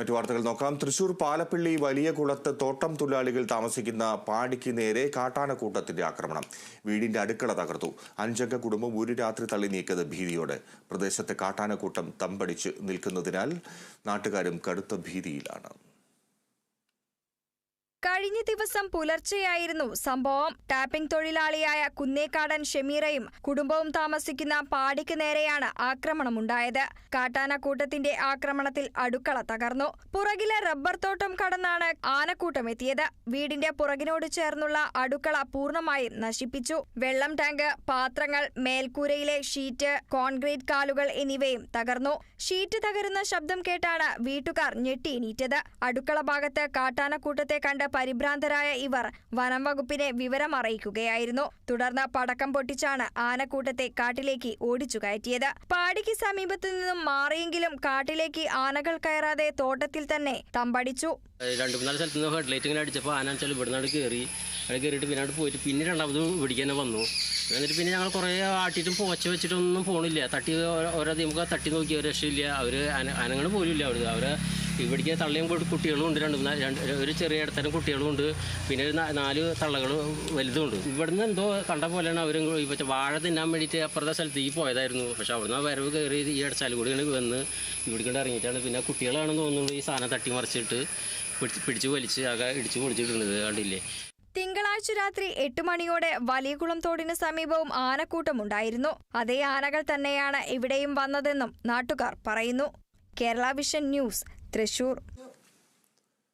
മറ്റു വാർത്തകൾ നോക്കാം. തൃശൂർ പാലപ്പള്ളി വലിയ കുളത്ത് തോട്ടം തൊഴിലാളികൾ താമസിക്കുന്ന പാടിക്ക് നേരെ കാട്ടാനക്കൂട്ടത്തിന്റെ ആക്രമണം. വീടിന്റെ അടുക്കള തകർത്തു. അഞ്ചംഗ കുടുംബം ഒരു രാത്രി തള്ളി നീക്കിയത് ഭീതിയോടെ. പ്രദേശത്തെ കാട്ടാനക്കൂട്ടം തമ്പടിച്ച് നിൽക്കുന്നതിനാൽ നാട്ടുകാരും കടുത്ത ഭീതിയിലാണ്. കഴിഞ്ഞ ദിവസം പുലർച്ചെയായിരുന്നു സംഭവം. ടാപ്പിംഗ് തൊഴിലാളിയായ കുന്നേക്കാടൻ ഷെമീറയും കുടുംബവും താമസിക്കുന്ന പാടിക്ക് നേരെയാണ് ആക്രമണമുണ്ടായത്. കാട്ടാനക്കൂട്ടത്തിന്റെ ആക്രമണത്തിൽ അടുക്കള തകർന്നു. പുറകിലെ റബ്ബർ തോട്ടം കടന്നാണ് ആനക്കൂട്ടം എത്തിയത്. വീടിന്റെ പുറകിനോട് ചേർന്നുള്ള അടുക്കള പൂർണമായും നശിപ്പിച്ചു. വെള്ളം ടാങ്ക് പാത്രങ്ങൾ മേൽക്കൂരയിലെ ഷീറ്റ് കോൺക്രീറ്റ് കാലുകൾ എന്നിവയും തകർന്നു. ഷീറ്റ് തകരുന്ന ശബ്ദം കേട്ടാണ് വീട്ടുകാർ ഞെട്ടിയിനീറ്റത് അടുക്കള ഭാഗത്ത് കാട്ടാനക്കൂട്ടത്തെ കണ്ട് പരിഭ്രാന്തരായ ഇവർ വനം വകുപ്പിനെ വിവരം അറിയിക്കുകയായിരുന്നു. തുടർന്ന് പടക്കം പൊട്ടിച്ചാണ് ആനക്കൂട്ടത്തെ കാട്ടിലേക്ക് ഓടിച്ചു കയറ്റിയത്. പാടിക്ക് സമീപത്തു നിന്നും മാറിയെങ്കിലും കാട്ടിലേക്ക് ആനകൾ കയറാതെ തോട്ടത്തിൽ തന്നെ തമ്പടിച്ചു. രണ്ട് മൂന്നാൽ സ്ഥലത്ത് നിന്ന് ഹെഡ് അടിച്ചപ്പോൾ ആന വെച്ചാൽ ഇവിടെ നിന്നാണ് കയറി അവിടെ കയറിയിട്ട് പിന്നെ പോയിട്ട് പിന്നെ രണ്ടാമത് പിടിക്കാൻ തന്നെ വന്നു. എന്നിട്ട് പിന്നെ ഞങ്ങൾ കുറേ ആട്ടിയിട്ടും പോച്ച വെച്ചിട്ടൊന്നും പോണില്ല. തട്ടി ഓരോ- നമുക്ക് തട്ടി നോക്കിയ രക്ഷയില്ല. അവർ അനങ്ങൾ പോലും ഇല്ല അവിടെ അവർ ഇവിടേക്ക് തള്ളയും കുട്ടികളും ഉണ്ട് രണ്ട് രണ്ട് ഒരു ചെറിയ ഇടത്തരം കുട്ടികളും ഉണ്ട്. പിന്നെ ഒരു നാല് തള്ളകൾ വലുതും ഉണ്ട് ഇവിടുന്ന് എന്തോ കണ്ട പോലെയാണ് അവർ മറ്റേ വാഴ തിന്നാൻ വേണ്ടിയിട്ട് അപ്പുറത്തെ സ്ഥലത്തേക്ക് പോയതായിരുന്നു. പക്ഷെ അവിടുന്ന് വരവ് കയറി ഈ അടച്ചാലും കൂടി ഇങ്ങനെ വന്ന് ഇവിടേക്കൊണ്ട് ഇറങ്ങിയിട്ടാണ്. പിന്നെ കുട്ടികളാണെന്ന് തോന്നുന്നു ഈ സാധനം തട്ടി മറിച്ചിട്ട് പിടിച്ച് പിടിച്ച് വലിച്ച് ആകെ ഇടിച്ച് പൊളിച്ചിട്ടുള്ളത് കണ്ടില്ലേ? തിങ്കളാഴ്ച രാത്രി എട്ട് മണിയോടെ വലിയകുളം തോടിന് സമീപവും ആനക്കൂട്ടമുണ്ടായിരുന്നു അതേ ആനകൾ തന്നെയാണ് ഇവിടെയും വന്നതെന്നും നാട്ടുകാർ പറയുന്നു. Kerala vision news Thrissur